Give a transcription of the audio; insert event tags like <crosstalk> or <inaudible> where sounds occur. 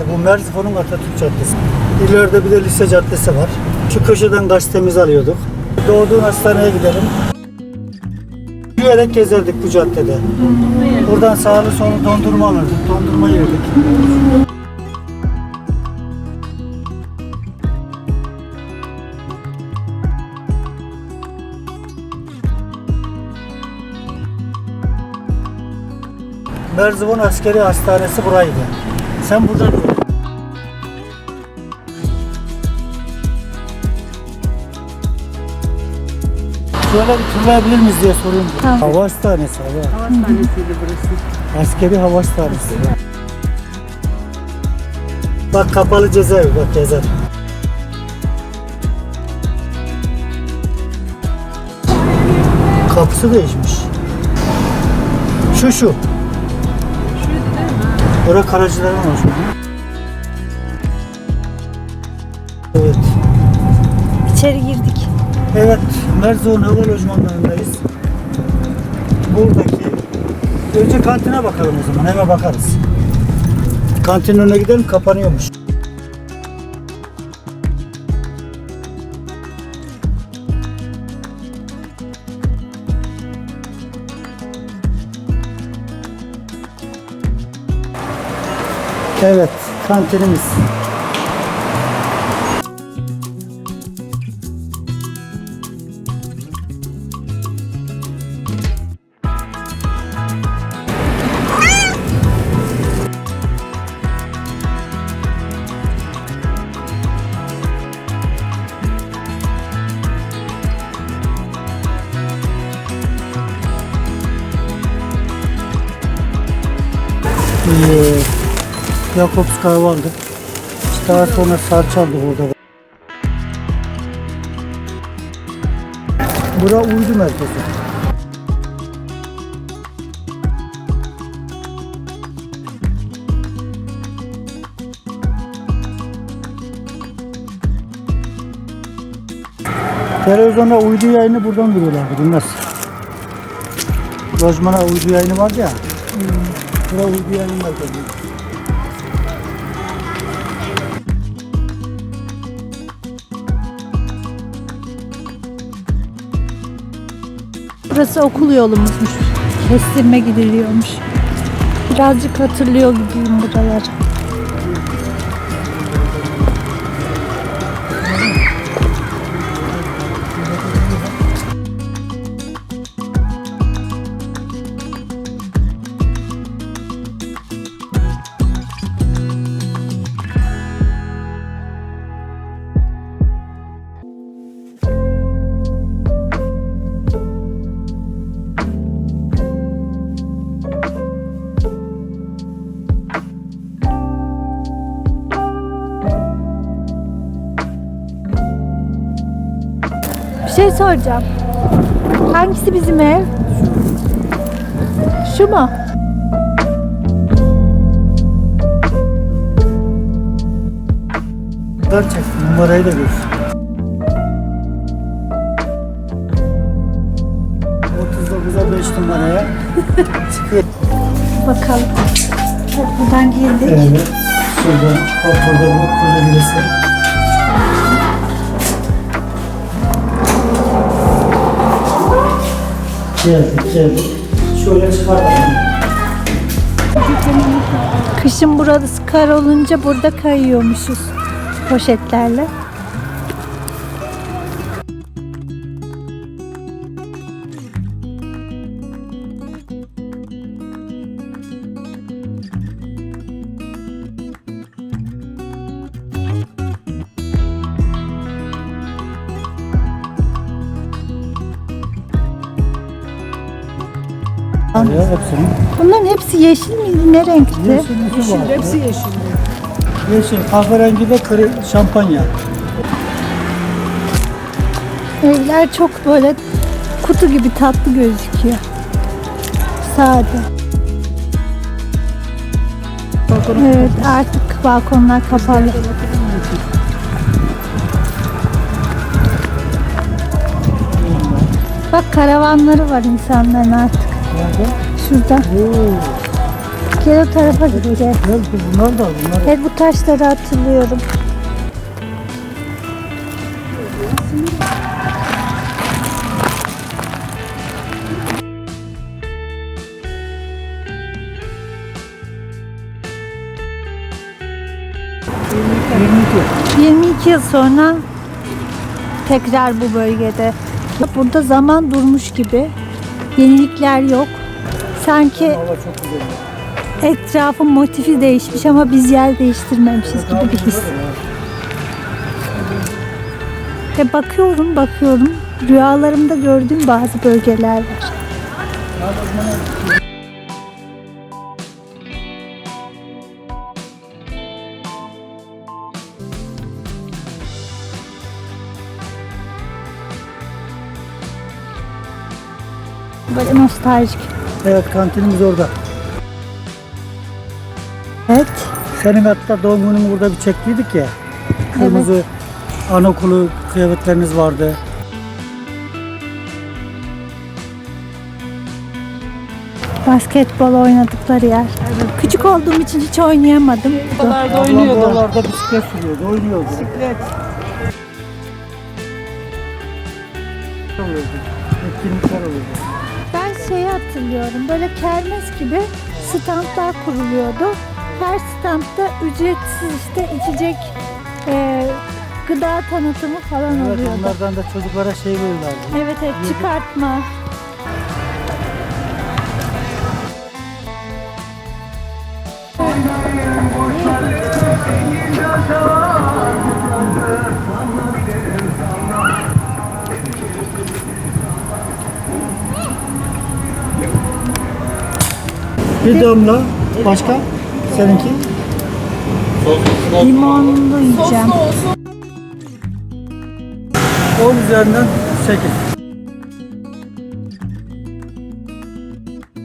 Bu Merzifon'un Atatürk Caddesi. İleride bir de lise caddesi var. Şu köşeden gazetemizi alıyorduk. Doğduğun hastaneye gidelim. Yürüyerek gezerdik bu caddede. Buradan sağlı solu dondurma alırdık. Dondurma yerdik. Merzifon Askeri Hastanesi buraydı. Sen burada dur. Şöyle bir turlayabilir miyiz diye sorayım. Tamam. Hava hastanesi hava. Hava hastanesiydi burası. Askeri hava hastanesi. Bak kapalı cezaevi bak cezaevi. Kapısı değişmiş. Şu şu. Bura karacıların şu. Evet. İçeri girdik. Evet, Merzon Hava Lojmanları'ndayız. Buradaki, önce kantine bakalım o zaman, hemen bakarız. Kantinin önüne gidelim, kapanıyormuş. Evet, kantinimiz. Ee, Aldık. İşte daha sonra salça aldık orada. Bura uydu merkezi. Televizyonda uydu yayını buradan veriyorlardı. Bilmez. Lojmana uydu yayını vardı ya. Bura uydu yayını merkezi. Burası okul yolumuzmuş. Kestirme gidiliyormuş. Birazcık hatırlıyor gibiyim buraları. Bir şey soracağım. Hangisi bizim ev? Şu mu? Ver çek, numarayı da gör. 39'a 5 numaraya çıkıyor. <laughs> Bakalım. Evet, buradan girdik. Evet. Şuradan ortada bu kulübesi. Şöyle çıkartalım. Kışın burası kar olunca burada kayıyormuşuz poşetlerle. Ya hepsinin. Bunların hepsi yeşil miydi? Ne renkti? Yeşillisi var. Hepsi yeşil. Yeşil, kahverengi ve kırı, şampanya. Evler çok böyle kutu gibi tatlı gözüküyor. Sade. Evet artık balkonlar kapalı. Bak karavanları var insanların artık. Nerede? Şurada. Oo. Gel o tarafa. Gel kız bunlar da bunlar. Evet bu taşları hatırlıyorum. Yirmi iki. 22 yıl sonra tekrar bu bölgede. Burada zaman durmuş gibi. Yenilikler yok. Sanki etrafın motifi değişmiş ama biz yer değiştirmemişiz gibi bir his. Ve bakıyorum bakıyorum rüyalarımda gördüğüm bazı bölgeler var. Böyle nostaljik. Evet kantinimiz orada. Evet. Senin hatta doğum gününü burada bir çektiydik ya. Kırmızı anaokulu kıyafetleriniz vardı. Basketbol oynadıkları yer. Küçük olduğum için hiç oynayamadım. Buralarda oynuyordu. buralarda bisiklet sürüyordu, oynuyordu. Bisiklet. Etkinlikler oluyordu. Şeyi hatırlıyorum. Böyle kermes gibi standlar kuruluyordu. Her standta ücretsiz işte içecek, e, gıda tanıtımı falan Evet, oluyordu. onlardan da çocuklara şey veriyorlardı. Evet evet çıkartma. Bir damla başka? Seninki? Limonlu yiyeceğim. 10 üzerinden 8.